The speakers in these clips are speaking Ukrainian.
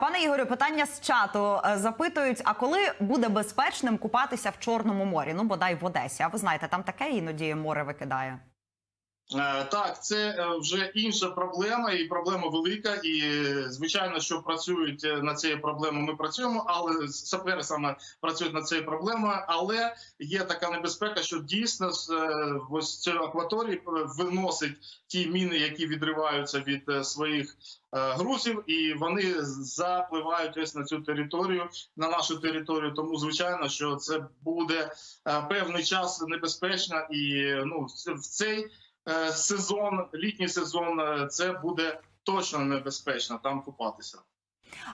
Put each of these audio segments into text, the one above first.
Пане Ігорю, питання з чату Е, запитують: а коли буде безпечним купатися в Чорному морі? Ну бодай в Одесі. А ви знаєте, там таке іноді море викидає. Е, Так, це е, вже інша проблема, і проблема велика. І звичайно, що працюють е, над цією проблемою. Ми працюємо, але сапери саме працюють над цією проблемою. Але є така небезпека, що дійсно ось цієї акваторії виносить ті міни, які відриваються від своїх грузів, і вони запливають ось на цю територію, на нашу територію. Тому звичайно, що це буде певний час небезпечно, і ну в в цей сезон, літній сезон, е, це буде точно небезпечно там купатися.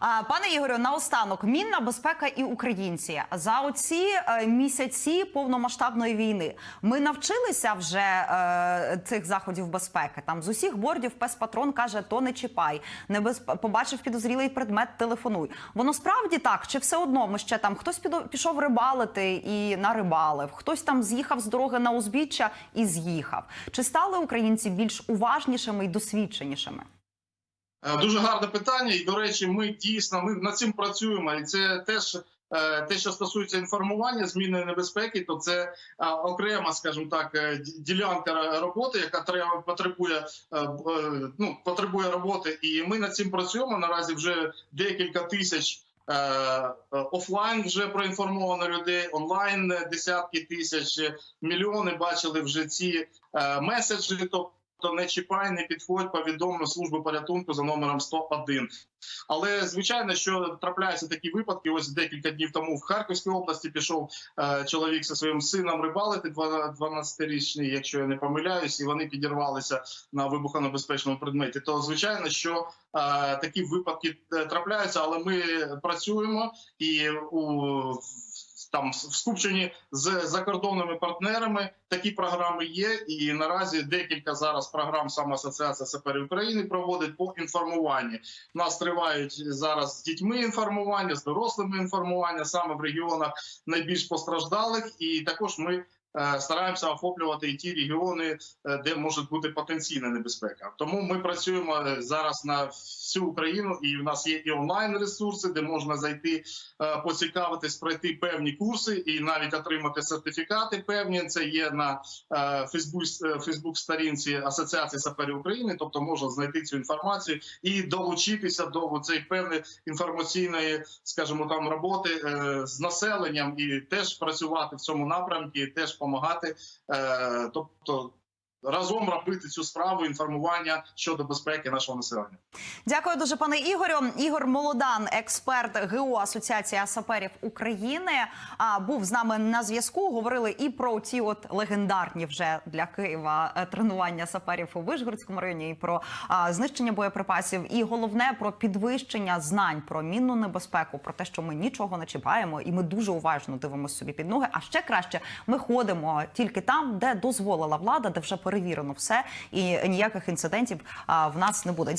Пане Ігорю, наостанок мінна безпека і українці за оці е, місяці повномасштабної війни. Ми навчилися вже е, цих заходів безпеки. Там з усіх бордів пес-патрон каже: то не чіпай, не без... побачив підозрілий предмет, телефонуй. Воно справді так, чи все одно ми ще там хтось пішов рибалити і нарибалив, хтось там з'їхав з дороги на узбіччя і з'їхав. Чи стали українці більш уважнішими і досвідченішими? Е, Дуже гарне питання, і до речі, ми дійсно ми над цим працюємо, і це теж. е, Те, що стосується інформування зміни небезпеки, то це е, окрема, скажімо так, ділянка роботи, яка треба потребує ну потребує роботи, і ми над цим працюємо. Наразі вже декілька тисяч офлайн вже проінформовано людей, онлайн десятки тисяч, мільйони бачили вже ці меседжі. Тобто Тобто не чіпай, не підходь, повідомив службу порятунку за номером 101. Але звичайно, що трапляються такі випадки. Ось декілька днів тому в Харківській області пішов е, чоловік зі своїм сином рибалити, 12-річний, якщо я не помиляюсь, і вони підірвалися на вибухонебезпечному предметі. То звичайно, що е, такі випадки е, трапляються, але ми працюємо і у там в скупченні з закордонними партнерами такі програми є. І наразі декілька зараз програм саме Асоціація саперів України проводить по інформуванні. У нас тривають зараз з дітьми інформування, з дорослими інформування саме в регіонах найбільш постраждалих, і також ми. Е, Стараємося охоплювати і ті регіони, е, де може бути потенційна небезпека. Тому ми працюємо е, зараз на всю Україну, і в нас є і онлайн ресурси, де можна зайти, поцікавитись, пройти певні курси і навіть отримати сертифікати. Певні це є на Фейсбук, сторінці Асоціації саперів України. Тобто можна знайти цю інформацію і долучитися до цієї певної інформаційної, скажімо, там роботи з населенням і теж працювати в цьому напрямку, і теж допомагати. Е, тобто. Разом робити цю справу інформування щодо безпеки нашого населення. Дякую дуже, пане Ігорю. Ігор Молодан, експерт ГУ Асоціація саперів України, був з нами на зв'язку. Говорили і про ті от легендарні вже для Києва е, тренування саперів у Вишгородському районі, і про знищення боєприпасів. І головне про підвищення знань про мінну небезпеку, про те, що ми нічого не чіпаємо, і ми дуже уважно дивимося собі під ноги. А ще краще ми ходимо тільки там, де дозволила влада, де вже перевірено все, і ніяких інцидентів в нас не буде. Дякую.